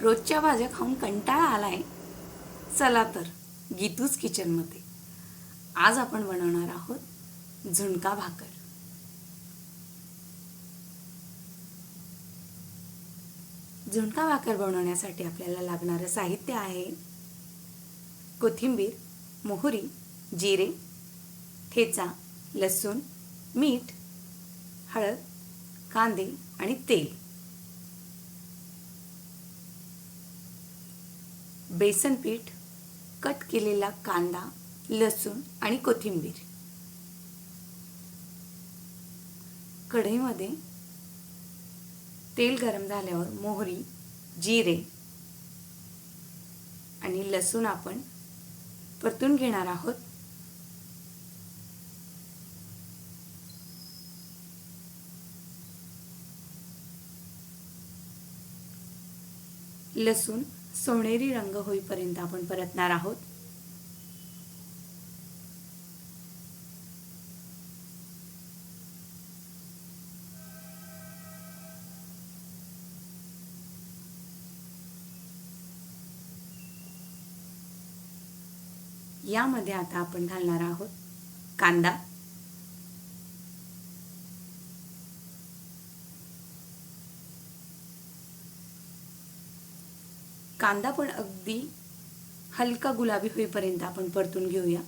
रोजच्या भाज्या खाऊन कंटाळा आलाय. चला तर गीतूच किचनमध्ये आज आपण बनवणार आहोत झुणका भाकर. झुणका भाकर बनवण्यासाठी आपल्याला लागणारं साहित्य आहे कोथिंबीर मोहरी जिरे ठेचा लसूण मीठ हळद कांदे आणि तेल. बेसन पीठ कट केलेला कांदा लसूण आणि कोथिंबीर. कढईमध्ये तेल गरम झाल्यावर मोहरी जिरे आणि लसूण आपण परतून घेणार आहोत. लसूण सोनेरी रंग होईपर्यंत आपण परतणार आहोत. यामध्ये आता आपण घालणार आहोत कांदा. कांदा पण अगदी हलका गुलाबी होईपर्यंत आपण परतून घेऊया.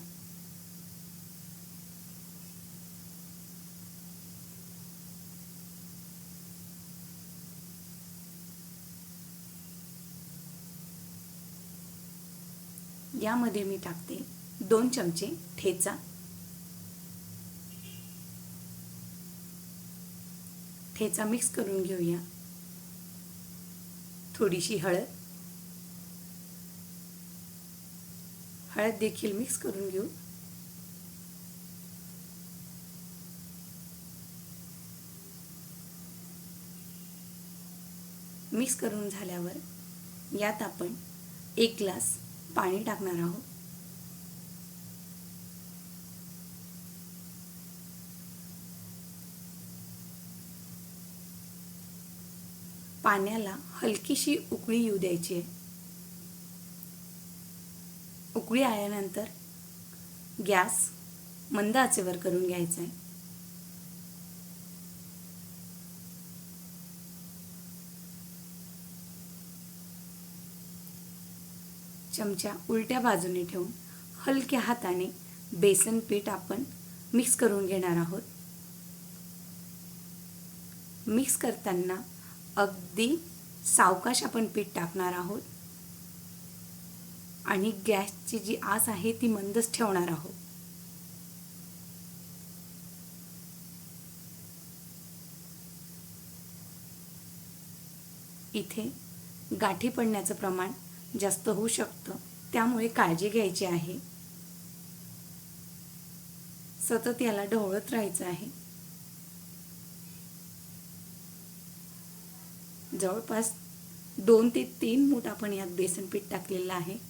यामध्ये मी टाकते दोन चमचे ठेचा. ठेचा मिक्स करून घेऊया. थोडीशी हळद. हळद देखील मिक्स करून घेऊ. मिक्स करून झाल्यावर यात आपण एक ग्लास पाणी टाकणार आहोत. पाण्याला हलकीशी उकळी येऊ द्यायची आहे. उकळी आल्यानंतर गॅस मंद आचेवर करून घ्यायचा आहे. चमचा उलट्या बाजूने ठेवून हलक्या हाताने बेसन पीठ आपण मिक्स करून घेणार आहोत. मिक्स करताना अगदी सावकाश आपण पीठ टाकणार आहोत. आणि गॅसची जी आस आहे ती मंदच ठेवणार आहोत. इथे गाठी पडण्याचं प्रमाण जास्त होऊ शकतं. त्यामुळे काळजी घ्यायची आहे. सतत याला ढवळत राहायचं आहे. जवळपास दोन ते तीन मूठ आपण यात बेसन पीठ टाकलेलं आहे.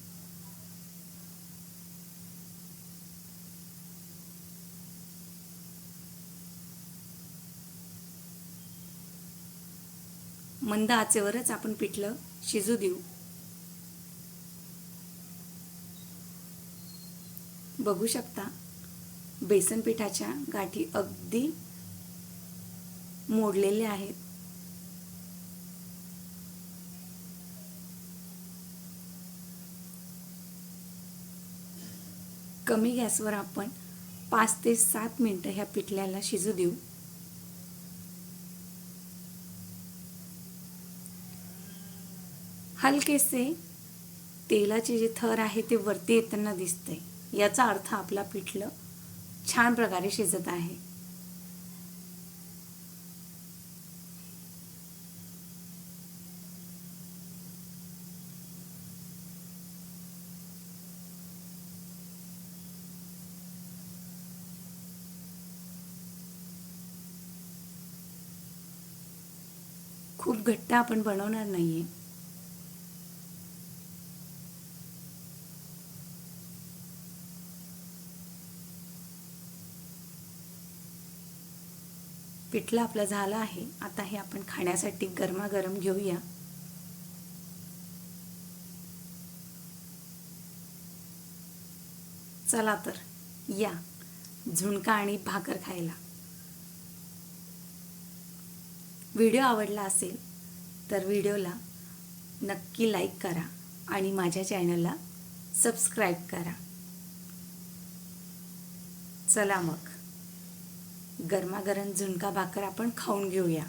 मंद आचेवरच आपण पिठलं शिजू देऊ. बघू शकता बेसन पिठाच्या गाठी अगदी मोडलेल्या आहेत. कमी गॅसवर आपण पाच ते सात मिनटं ह्या पिठल्याला शिजू देऊ. हलकेसे तेलाचे जे थर आहे ते वरती येताना दिसते याचा अर्थ आपला पिठलं छान प्रकारे शिजत आहे. खूप घट्ट आपण बनवणार नाहीये. पिठलं आपलं झालं आहे. आता हे आपण खाण्यासाठी गरमागरम घेऊया. चला तर या. झुणका आणि भाकर खायला. व्हिडिओ आवडला असेल तर व्हिडिओला नक्की लाईक करा आणि माझ्या चॅनलला सबस्क्राईब करा. चला मग. गरमागरम झुणका भाकर आपण खाऊन घेऊया.